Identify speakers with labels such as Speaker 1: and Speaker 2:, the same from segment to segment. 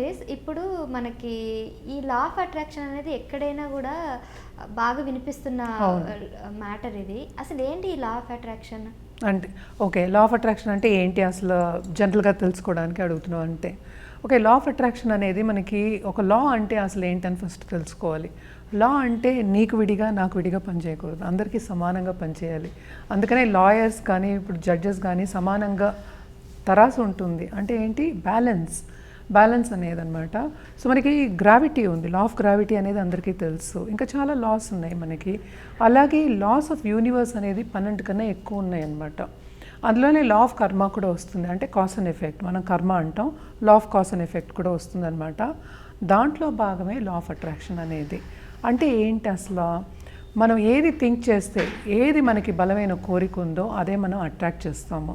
Speaker 1: This ఇప్పుడు మనకి ఈ లా ఆఫ్ అట్రాక్షన్ అనేది ఎక్కడైనా కూడా బాగా వినిపిస్తున్న మ్యాటర్ ఇది. అసలు ఏంటి ఈ లా ఆఫ్ అట్రాక్షన్
Speaker 2: అంటే ఓకే లా ఆఫ్ అట్రాక్షన్ అంటే ఏంటి? అసలు జనరల్గా తెలుసుకోవడానికి అడుగుతున్నాం అంటే ఓకే లా ఆఫ్ అట్రాక్షన్ అనేది మనకి ఒక లా అంటే అసలు ఏంటని ఫస్ట్ తెలుసుకోవాలి. లా అంటే నీకు విడిగా నాకు విడిగా పనిచేయకూడదు అందరికీ సమానంగా పనిచేయాలి అందుకనే లాయర్స్ కానీ ఇప్పుడు జడ్జెస్ కానీ సమానంగా తరాసు ఉంటుంది. అంటే ఏంటి? బ్యాలెన్స్ బ్యాలెన్స్ అనేది అనమాట సో మనకి గ్రావిటీ ఉంది. లా ఆఫ్ గ్రావిటీ అనేది అందరికీ తెలుసు. ఇంకా చాలా లాస్ ఉన్నాయి మనకి. అలాగే లాస్ ఆఫ్ యూనివర్స్ అనేది పన్నెండు కన్నా ఎక్కువ ఉన్నాయనమాట అందులోనే లా ఆఫ్ కర్మ కూడా వస్తుంది. అంటే కాస్ అండ్ ఎఫెక్ట్ మనం కర్మ అంటాం. Law of cause and effect కూడా వస్తుంది అనమాట దాంట్లో భాగమే లా ఆఫ్ అట్రాక్షన్ అనేది. అంటే ఏంటి అసలు? మనం ఏది థింక్ చేస్తే ఏది మనకి బలమైన కోరిక ఉందో అదే మనం అట్రాక్ట్ చేస్తాము.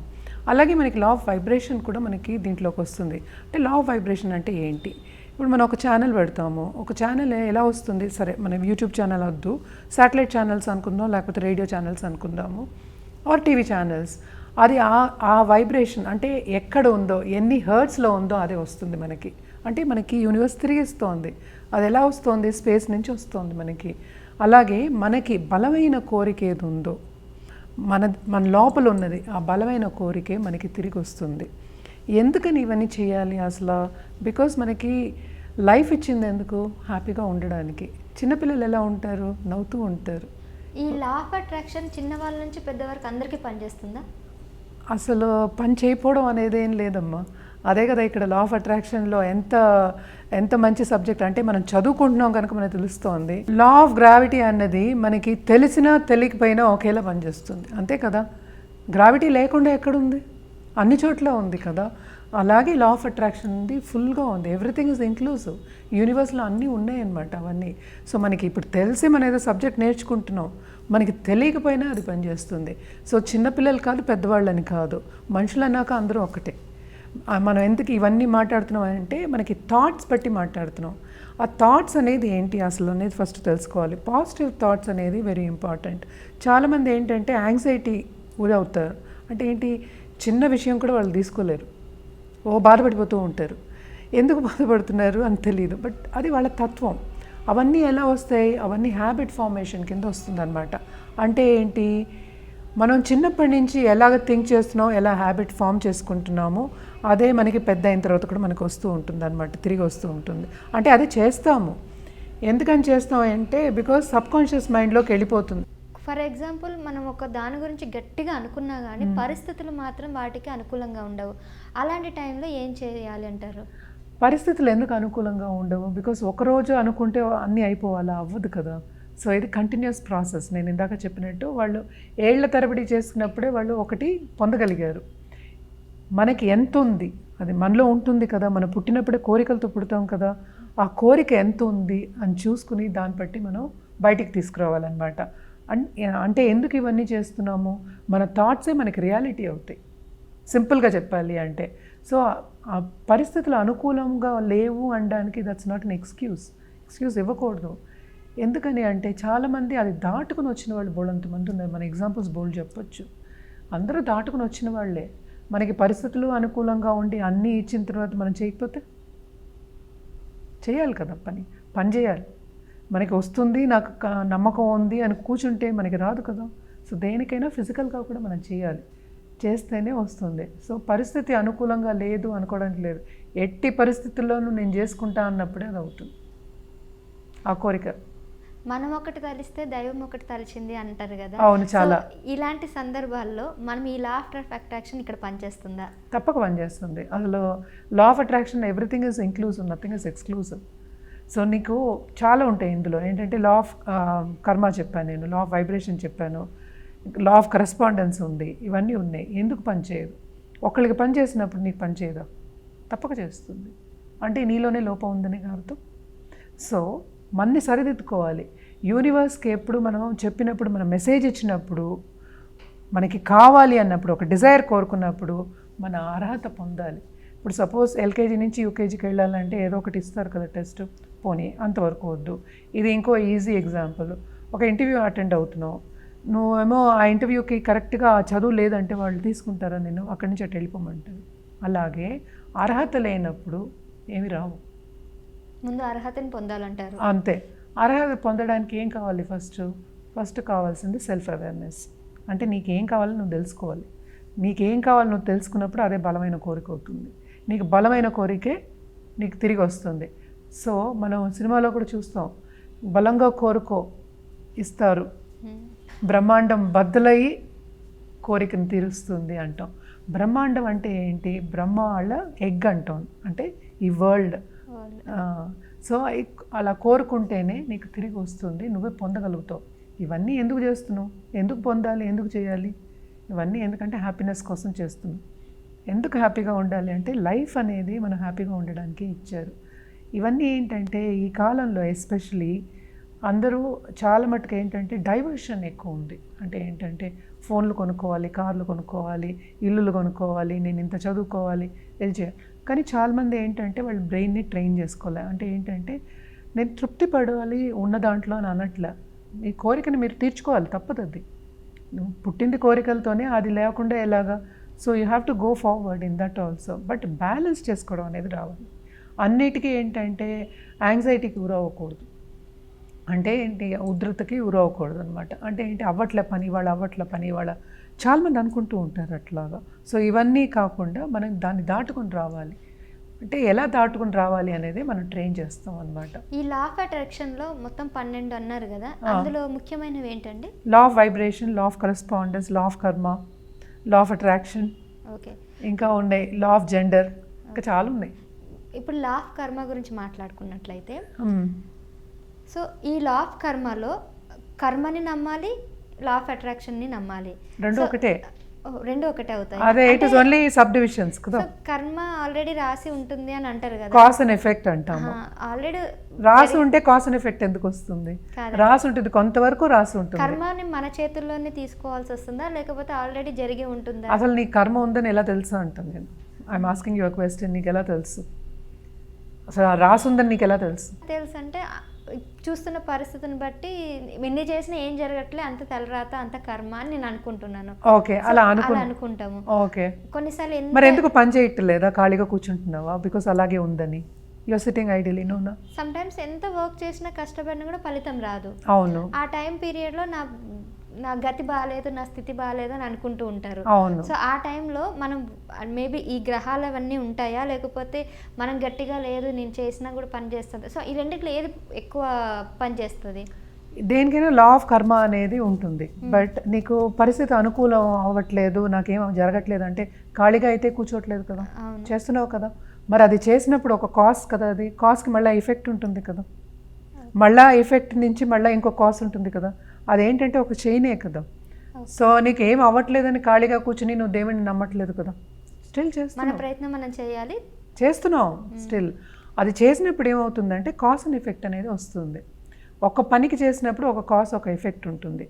Speaker 2: అలాగే మనకి లా ఆఫ్ వైబ్రేషన్ కూడా మనకి దీంట్లోకి వస్తుంది. అంటే లా ఆఫ్ వైబ్రేషన్ అంటే ఏంటి? ఇప్పుడు మనం ఒక ఛానల్ పెడతాము. ఒక ఛానల్ ఎలా వస్తుంది? సరే మనం యూట్యూబ్ ఛానల్ వద్దు. శాటిలైట్ ఛానల్స్ అనుకుందాం లేకపోతే రేడియో ఛానల్స్ అనుకుందాము. ఆర్ టీవీ ఛానల్స్ అది ఆ ఆ వైబ్రేషన్ అంటే ఎక్కడ ఉందో ఎన్ని హర్ట్స్లో ఉందో అదే వస్తుంది మనకి. అంటే మనకి యూనివర్స్ తిరిగిస్తోంది. అది ఎలా వస్తుంది? స్పేస్ నుంచి వస్తుంది మనకి. అలాగే మనకి బలమైన కోరిక ఏది ఉందో మన మన లోపల ఉన్నది ఆ బలమైన కోరికే మనకి తిరిగి వస్తుంది ఎందుకని ఇవన్నీ చేయాలి అసలు? బికాస్ మనకి లైఫ్ ఇచ్చింది ఎందుకు? హ్యాపీగా ఉండడానికి. చిన్నపిల్లలు ఎలా ఉంటారు? నవ్వుతూ ఉంటారు.
Speaker 1: ఈ లా ఆఫ్ అట్రాక్షన్ చిన్న వాళ్ళ నుంచి పెద్ద వరకు అందరికీ పనిచేస్తుందా?
Speaker 2: అసలు పని చేయకపోవడం అనేది ఏం లేదమ్మా. అదే కదా ఇక్కడ లా ఆఫ్ అట్రాక్షన్లో ఎంత ఎంత మంచి సబ్జెక్ట్ అంటే మనం చదువుకుంటున్నాం కనుక మనకు తెలుస్తోంది. లా ఆఫ్ గ్రావిటీ అన్నది మనకి తెలిసినా తెలియకపోయినా ఒకేలా పనిచేస్తుంది. అంతే కదా? గ్రావిటీ లేకుండా ఎక్కడుంది? అన్ని చోట్ల ఉంది కదా? అలాగే లా ఆఫ్ అట్రాక్షన్ ఉంది ఫుల్గా ఉంది. ఎవ్రీథింగ్ ఇస్ ఇంక్లూసివ్ యూనివర్స్లో అన్నీ ఉన్నాయన్నమాట అవన్నీ. సో మనకి ఇప్పుడు తెలిసి మన ఏదో సబ్జెక్ట్ నేర్చుకుంటున్నాం. మనకి తెలియకపోయినా అది పనిచేస్తుంది. సో చిన్నపిల్లలు కాదు పెద్దవాళ్ళని కాదు. మనుషులు అన్నాక అందరూ ఒకటే మనం ఎందుకు ఇవన్నీ మాట్లాడుతున్నాం అంటే మనకి థాట్స్ బట్టి మాట్లాడుతున్నాం. ఆ థాట్స్ అనేది ఏంటి అసలు అనేది ఫస్ట్ తెలుసుకోవాలి. పాజిటివ్ థాట్స్ అనేది వెరీ ఇంపార్టెంట్ చాలామంది ఏంటంటే యాంగ్జైటీ గురవుతారు. అంటే ఏంటి? చిన్న విషయం కూడా వాళ్ళు తీసుకోలేరు. ఓ బాధపడిపోతూ ఉంటారు. ఎందుకు బాధపడుతున్నారు అని తెలియదు బట్ అది వాళ్ళ తత్వం. అవన్నీ ఎలా వస్తాయి? అవన్నీ హ్యాబిట్ ఫార్మేషన్ కింద వస్తుందన్నమాట. అంటే ఏంటి? మనం చిన్నప్పటి నుంచి ఎలాగ థింక్ చేస్తున్నాం? ఎలా హ్యాబిట్ ఫామ్ చేసుకుంటున్నామో? అదే మనకి పెద్ద అయిన తర్వాత కూడా మనకు వస్తూ ఉంటుంది అనమాట తిరిగి వస్తూ ఉంటుంది. అంటే అది చేస్తాము. ఎందుకని చేస్తాం అంటే బికాజ్ సబ్ కాన్షియస్ మైండ్లోకి వెళ్ళిపోతుంది.
Speaker 1: ఫర్ ఎగ్జాంపుల్ మనం ఒక దాని గురించి గట్టిగా అనుకున్నా కానీ పరిస్థితులు మాత్రం వాటికి అనుకూలంగా ఉండవు. అలాంటి టైంలో ఏం చేయాలి అంటారు?
Speaker 2: పరిస్థితులు ఎందుకు అనుకూలంగా ఉండవు? బికాస్ ఒకరోజు అనుకుంటే అన్నీ అయిపోవాలా? అవ్వదు కదా. సో ఇది కంటిన్యూస్ ప్రాసెస్ నేను ఇందాక చెప్పినట్టు వాళ్ళు ఏళ్ళ తరబడి చేసుకున్నప్పుడే వాళ్ళు ఒకటి పొందగలిగారు. మనకి ఎంత ఉంది? అది మనలో ఉంటుంది కదా. మనం పుట్టినప్పుడే కోరికలతో పుడతాం కదా. ఆ కోరిక ఎంత ఉంది అని చూసుకుని దాన్ని బట్టి మనం బయటికి తీసుకురావాలన్నమాట. అంటే ఎందుకు ఇవన్నీ చేస్తున్నాము? మన థాట్సే మనకి రియాలిటీ అవుతాయి. సింపుల్గా చెప్పాలి అంటే. సో ఆ పరిస్థితులు అనుకూలంగా లేవు అనడానికి that's not an excuse. Excuse ఇవ్వకూడదు. ఎందుకని అంటే చాలామంది అది దాటుకుని వచ్చిన వాళ్ళు బోల్డ్ మంది ఉన్నారు. మన ఎగ్జాంపుల్స్ బోల్డ్ చెప్పొచ్చు. అందరూ దాటుకుని వచ్చిన వాళ్ళే. మనకి పరిస్థితులు అనుకూలంగా ఉండి అన్నీ ఇచ్చిన తర్వాత మనం చేయకపోతే? చేయాలి కదా పని. పని చేయాలి. మనకి వస్తుంది నాకు నమ్మకం ఉంది అని కూర్చుంటే మనకి రాదు కదా. సో దేనికైనా ఫిజికల్గా కూడా మనం చేయాలి. చేస్తేనే వస్తుంది. సో పరిస్థితి అనుకూలంగా లేదు అనుకోవడానికి లేదు. ఎట్టి పరిస్థితుల్లోనూ నేను చేసుకుంటా అన్నప్పుడే అది అవుతుంది. ఆ కోరిక.
Speaker 1: మనం ఒకటి తలిస్తే దైవం ఒకటి తలిచింది అంటారు కదా.
Speaker 2: అవును, చాలా.
Speaker 1: ఇలాంటి సందర్భాల్లో మనం ఈ లా ఆఫ్ అట్రాక్షన్ ఇక్కడ పనిచేస్తుందా?
Speaker 2: తప్పక పనిచేస్తుంది. అసలు law of attraction everything is inclusive nothing is exclusive so నీకు చాలా ఉంటాయి ఇందులో. ఏంటంటే లా ఆఫ్ కర్మ చెప్పాను నేను లా ఆఫ్ వైబ్రేషన్ చెప్పాను లా ఆఫ్ కరెస్పాండెన్స్ ఉంది ఇవన్నీ ఉన్నాయి. ఎందుకు పనిచేయదు ఒకళ్ళకి పని చేసినప్పుడు నీకు పని చేయదా? తప్పక చేస్తుంది. అంటే నీలోనే లోపం ఉందని అర్థం. సో మన్ని సరిదిద్దుకోవాలి. యూనివర్స్కి ఎప్పుడు మనం చెప్పినప్పుడు మనం మెసేజ్ ఇచ్చినప్పుడు మనకి కావాలి అన్నప్పుడు ఒక డిజైర్ కోరుకున్నప్పుడు మన అర్హత పొందాలి. ఇప్పుడు సపోజ్ ఎల్కేజీ నుంచి యూకేజీకి వెళ్ళాలంటే ఏదో ఒకటి ఇస్తారు కదా టెస్ట్ పోనీ అంతవరకు వద్దు. ఇది ఇంకో ఈజీ ఎగ్జాంపుల్. ఒక ఇంటర్వ్యూ అటెండ్ అవుతున్నావు. నువ్వేమో ఆ ఇంటర్వ్యూకి కరెక్ట్గా చదువు లేదంటే వాళ్ళు తీసుకుంటారా నేను అక్కడి నుంచి అటు వెళ్ళిపోమంటారు. అలాగే అర్హత లేనప్పుడు ఏమి రావు.
Speaker 1: ముందు అర్హతని పొందాలంటారు.
Speaker 2: అంతే. అర్హత పొందడానికి ఏం కావాలి ఫస్ట్? ఫస్ట్ కావాల్సింది సెల్ఫ్ అవేర్నెస్ అంటే నీకేం కావాలో నువ్వు తెలుసుకోవాలి. నీకేం కావాలో నువ్వు తెలుసుకున్నప్పుడు అదే బలమైన కోరిక అవుతుంది. నీకు బలమైన కోరికే నీకు తిరిగి వస్తుంది. సో మనం సినిమాలో కూడా చూస్తాం. బలంగా కోరుకో ఇస్తారు. బ్రహ్మాండం బద్దలయ్యి కోరికను తీరుస్తుంది అంటాం. బ్రహ్మాండం అంటే ఏంటి? బ్రహ్మ వాళ్ళ ఎగ్ అంటాం. అంటే ఈ వరల్డ్. సో అలా కోరుకుంటేనే నీకు తిరిగి వస్తుంది నువ్వే పొందగలుగుతావు. ఇవన్నీ ఎందుకు చేస్తున్నావు? ఎందుకు పొందాలి? ఎందుకు చేయాలి? ఇవన్నీ ఎందుకంటే హ్యాపీనెస్ కోసం చేస్తున్నావు. ఎందుకు హ్యాపీగా ఉండాలి అంటే లైఫ్ అనేది మనం హ్యాపీగా ఉండడానికి ఇచ్చారు. ఇవన్నీ ఏంటంటే ఈ కాలంలో ఎస్పెషలీ అందరూ చాలా మటుకు ఏంటంటే డైవర్షన్ ఎక్కువ ఉంది. అంటే ఏంటంటే ఫోన్లు కొనుక్కోవాలి కార్లు కొనుక్కోవాలి ఇల్లులు కొనుక్కోవాలి నేను ఇంత చదువుకోవాలి ఇది చేయాలి. కానీ చాలామంది ఏంటంటే వాళ్ళ బ్రెయిన్ని ట్రైన్ చేసుకోవాలి అంటే ఏంటంటే నేను తృప్తి పడాలి ఉన్న దాంట్లో అని అనట్లే మీ కోరికని మీరు తీర్చుకోవాలి తప్పదు అది. పుట్టింది కోరికలతోనే అది లేకుండా ఎలాగా? So you have to go forward in that also. But balance చేసుకోవడం అనేది రావాలి. అన్నిటికీ ఏంటంటే యాంగ్జైటీకి గురవ్వకూడదు. అంటే ఏంటి ఉధృతకి గురవ్వకూడదు అనమాట అంటే ఏంటి అవ్వట్లే పని వాళ్ళ అవ్వట్లే పని వాళ్ళ చాలామంది అనుకుంటూ ఉంటారు అట్లాగా. సో ఇవన్నీ కాకుండా మనం దాన్ని దాటుకొని రావాలి. అంటే ఎలా దాటుకొని రావాలి అనేది మనం ట్రైన్ చేస్తాం అనమాట
Speaker 1: ఈ లా ఆఫ్ అట్రాక్షన్లో మొత్తం పన్నెండు అన్నారు కదా అందులో ముఖ్యమైనవి ఏంటండి?
Speaker 2: Law of vibration law of correspondence law of karma law of attraction
Speaker 1: okay
Speaker 2: ఇంకా ఉన్నాయి లా ఆఫ్ జెండర్ ఇంకా చాలా ఉన్నాయి.
Speaker 1: ఇప్పుడు లా ఆఫ్ కర్మ గురించి మాట్లాడుకున్నట్లయితే. సో ఈ లా ఆఫ్ కర్మలో కర్మని నమ్మాలి లా ఆఫ్ అట్రాక్షన్ని నమ్మాలి.
Speaker 2: రెండు ఒకటే?
Speaker 1: రెండు ఒకటే అవుతాయి.
Speaker 2: అదే it is only sub divisions కదా?
Speaker 1: కర్మ ఆల్రెడీ రాసి ఉంటుంది అని అంటారు కదా.
Speaker 2: కాస్ అండ్ ఎఫెక్ట్ అంటాము.
Speaker 1: ఆల్రెడీ
Speaker 2: రాసి ఉంటే కాస్ అండ్ ఎఫెక్ట్ ఎందుకు వస్తుంది. రాసి ఉంటుంది కొంతవరకు రాసి ఉంటుంది.
Speaker 1: కర్మని మన చేతుల్లోనే తీసుకోవాల్సి వస్తుందా? లేకపోతే ఆల్రెడీ జరిగి ఉంటుందా?
Speaker 2: అసలు నీ కర్మ ఉందని ఎలా తెలుసు అంటాను నేను. ఐఎమ్ ఆస్కింగ్ యువర్ క్వశ్చన్ నీకు ఎలా తెలుసు? అసలు ఆ రాసి ఉందని నీకు ఎలా తెలుసు?
Speaker 1: తెలుసు అంటే చూస్తున్న పరిస్థితిని బట్టి ఎన్ని చేసినా ఏం జరగట్లే అంత తలరాత అంత కర్మ అని నేను అనుకుంటున్నాను.
Speaker 2: ఓకే అలా అనుకు
Speaker 1: అలా అనుకుంటాము.
Speaker 2: ఓకే.
Speaker 1: కొన్నిసార్లు
Speaker 2: మరి ఎందుకు పని చేయట్లేదా? ఖాళీగా కూర్చుంటున్నావా? బికాస్ అలాగే ఉందని. సిట్టింగ్ ఐడియలీ
Speaker 1: సమ్ టైమ్స్ ఎంత వర్క్ చేసినా కష్టపడినా కూడా ఫలితం రాదు.
Speaker 2: అవును.
Speaker 1: ఆ టైం పీరియడ్లో నా నా గతి బాగాలేదు నా స్థితి బాగాలేదు అని అనుకుంటూ ఉంటారు. సో ఆ టైంలో మనం మేబీ ఈ గ్రహాలు అవన్నీ ఉంటాయా? లేకపోతే మనం గట్టిగా లేదు నేను చేసినా కూడా పని చేస్తుంది. సో ఈ రెండిట్లో ఏది ఎక్కువ పని చేస్తుంది?
Speaker 2: దేనికైనా లా ఆఫ్ కర్మ అనేది ఉంటుంది. బట్ నీకు పరిస్థితి అనుకూలం అవ్వట్లేదు నాకేం జరగట్లేదు అంటే ఖాళీగా అయితే కూర్చోట్లేదు కదా? చేస్తున్నావు కదా? మరి అది చేసినప్పుడు ఒక కాస్ట్ కదా అది? కాస్ట్కి మళ్ళీ ఎఫెక్ట్ ఉంటుంది కదా? మళ్ళా ఎఫెక్ట్ నుంచి మళ్ళీ ఇంకో కాస్ట్ ఉంటుంది కదా? అదేంటంటే ఒక చైనే కదా. సో నీకు ఏం అవ్వట్లేదని ఖాళీగా కూర్చుని నువ్వు దేవుడిని నమ్మట్లేదు కదా. స్టిల్ చేస్తున్నావు.
Speaker 1: ప్రయత్నం మనం చేయాలి.
Speaker 2: చేస్తున్నావు స్టిల్ అది చేసినప్పుడు ఏమవుతుందంటే కాస్ అండ్ ఎఫెక్ట్ అనేది వస్తుంది. ఒక పనికి చేసినప్పుడు ఒక కాస్ ఒక ఎఫెక్ట్ ఉంటుంది.